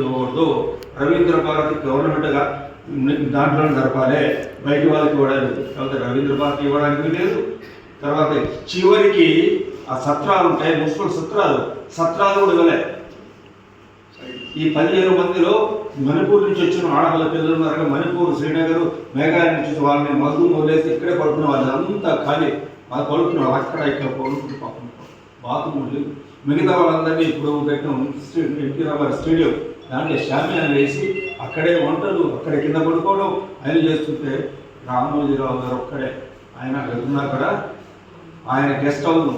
ఇవ్వకూడదు రవీంద్ర భారతి గవర్నమెంట్గా దాంట్లో జరపాలి. బయట వాళ్ళకి ఇవ్వడానికి కాబట్టి రవీంద్ర భారతి ఇవ్వడానికి లేదు. తర్వాత చివరికి ఆ సత్రాలు ఉంటాయి. మున్సిపల్ సత్రాలు. సత్రాలు కూడా ఇవ్వలే. ఈ పదిహేను మందిలో మణిపూర్ నుంచి వచ్చిన ఆడవాళ్ళ పిల్లలు ఉన్నారు. మణిపూర్ శ్రీనగర్ మేఘాలయ నుంచి వాళ్ళని మధు వదిలేసి ఇక్కడే పడుకున్న వాళ్ళు అంతా ఖాళీ. వాళ్ళు పడుకున్న వాళ్ళు అక్కడ ఇక్కడ పడుకుంటూ పాపం బాత్రూమ్లు మిగతా వాళ్ళందరినీ ఇప్పుడు పెట్టిన. NT Ramarao stadium. దాంట్లో షామియాన్ వేసి అక్కడే వంటలు అక్కడే కింద పడుకోవడం ఆయన చేస్తుంటే రామోజీరావు గారు ఒక్కడే. ఆయన అక్కడ. కదా ఆయన గెస్ట్ హౌస్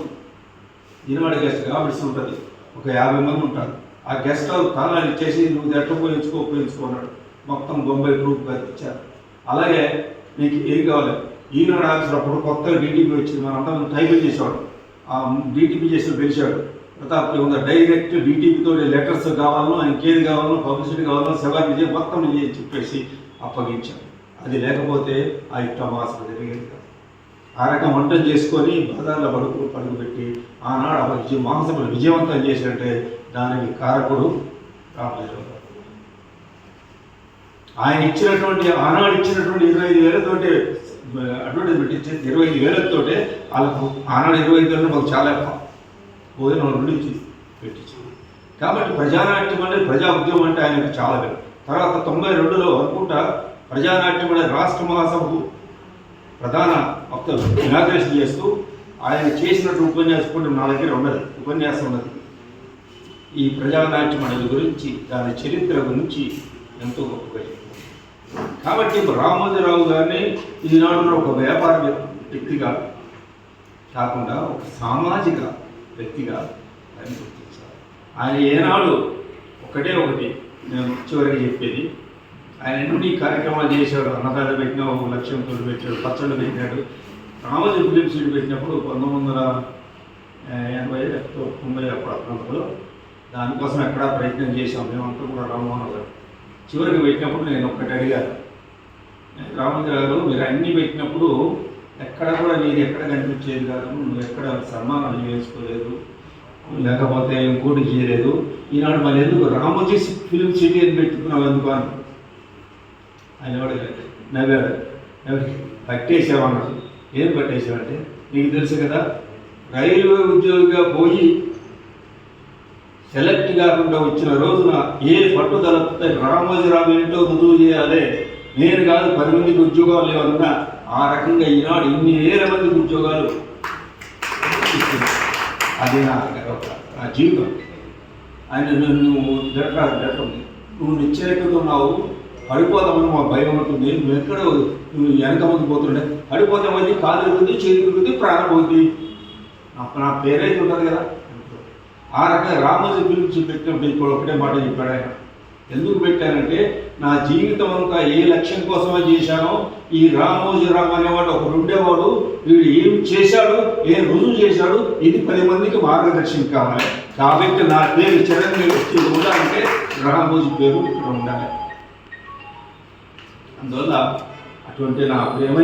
ఇనవాడి గెస్ట్ కాబట్టి ఉంటుంది. ఒక యాభై మంది ఉంటారు. ఆ గెస్ట్ హౌస్ తాళాలు ఇచ్చేసి నువ్వు ఎట్లా ఉపయోగించుకో ఉపయోగించుకున్నాడు మొత్తం బొంబై గ్రూప్ ఇచ్చారు. అలాగే నీకు ఏం కావాలి? ఈనాడు ఆఫీసర్ అప్పుడు కొత్తగా డీటీపీ వచ్చింది. మనం అందరం టైపింగ్ చేసేవాడు. ఆ డీటీపీ చేసి పిలిచాడు ప్రతాప్ ఉందా డైరెక్ట్ డీటీపీతో లెటర్స్ కావాలనో ఇంకేది కావాలనో పబ్లిసిటీ కావాలనో సెవెన్ విజయ్ మొత్తం విజయ చెప్పేసి అప్పగించారు. అది లేకపోతే ఆ ఇట్లా జరిగేది కాదు. ఆ రకం వంట చేసుకొని బజార్లో పడుకు పడుకుపెట్టి ఆనాడు ఆ విజయ మహాసభలు విజయవంతం చేసినట్టే దానికి కారకుడు రామచంద్రరావు ఆయన ఇచ్చినటువంటి ఆనాడు ఇచ్చినటువంటి ఇరవై ఐదు వేలతోటి అడ్వర్టైజ్మెంట్ ఇచ్చే ఇరవై ఐదు వేలతోటే వాళ్ళకు ఆనాడు ఇరవై ఐదు వేలు మాకు చాలా ఎక్కువ నుండి పెట్టించాను కాబట్టి ప్రజానాట్యం అంటే ప్రజా ఉద్యమం అంటే ఆయనకు చాలా వేరు తర్వాత తొంభై రెండులో అనుకుంటా ప్రజానాట్యం అనే రాష్ట్ర మహాసభకు ప్రధాన వక్తలు ఇనాగ్రేషన్ చేస్తూ ఆయన చేసినట్టు ఉపన్యాసం కూడా నా దగ్గర ఉండదు. ఉపన్యాసం ఉన్నది. ఈ ప్రజానాట్యం అనేది గురించి దాని చరిత్ర గురించి ఎంతో గొప్పగా కాబట్టి రామోజీరావు గారిని ఈనాడు ఒక వ్యాపార వ్యక్తిగా కాకుండా ఒక సామాజిక వ్యక్తిగా ఆయన గుర్తించాలి. ఆయన ఏనాడు ఒకటే ఒకటి నేను చివరికి చెప్పేది. ఆయన ఎన్ని కార్యక్రమాలు చేశాడు అన్నదాత పెట్టిన ఒక లక్ష్యంతో పెట్టాడు పచ్చళ్ళు పెట్టాడు. రామోజీ ఫిలిం సీట్ పెట్టినప్పుడు పంతొమ్మిది వందల ఎనభై లేకపోతే తొంభై అప్పుడు ప్రాంతంలో దానికోసం ఎక్కడా ప్రయత్నం చేశాం. మేమంతా కూడా రామ్మోహన్ గారు. చివరికి పెట్టినప్పుడు నేను ఒక్కటి అడిగాను. రామోజీ గారు మీరు అన్ని పెట్టినప్పుడు ఎక్కడ కూడా నీది ఎక్కడ కనిపించేది కాదు. నువ్వు ఎక్కడ సన్మానాలు చేసుకోలేదు. లేకపోతే ఇంకోటి చేయలేదు. ఈనాడు మరి ఎందుకు రామోజీ ఫిలిం సిటీ అని పెట్టుకున్నావు ఎందుకు అని? ఆయన ఎవడు నవ్వాడు. నవ్వి పట్టేసావన్నాడు ఏం పట్టేసావంటే నీకు తెలుసు కదా రైల్వే ఉద్యోగిగా పోయి సెలెక్ట్ కాకుండా వచ్చిన రోజున ఏ పట్టుదలతో రామోజీరావు ఏంటో రుజువు చేయాలి? నేను కాదు పది మందికి ఉద్యోగాలు లేవన్నా ఆ రకంగా ఈనాడు ఇన్ని వేల మందికి ఉద్యోగాలు అదే అది నా నా జీవితం. ఆయన నువ్వు జట్రా జట్టుంది నువ్వు నిశ్చయికతో పడిపోతామని మా భయం ఉంటుంది. నువ్వు ఎక్కడ నువ్వు వెనక ముందు పోతుండే పడిపోతామని కాలు ఎరుగుతుంది చేతి ఎరుగుతుంది ప్రాణం పోతుంది నా- పేరైతే ఉంటుంది కదా. ఆ రకంగా రామోజీ ఫిలిమ్స్ పెట్టినప్పుడు ఇప్పుడు ఒకటే మాట చెప్పాడు ఆయన. ఎందుకు పెట్టానంటే నా జీవితం అంతా ఏ లక్ష్యం కోసమే చేశానో ఈ రామోజీరావు అనేవాడు ఒకడు ఉండేవాడు వీడు ఏం చేశాడు ఏం రుజువు చేశాడు ఇది పది మందికి మార్గదర్శనం కావాలి. కాబట్టి నా పేరు చిరంజీవి వచ్చి ఉండాలంటే రామోజీ పేరు ఇక్కడ ఉండాలి. అందువల్ల అటువంటి నా ప్రేమ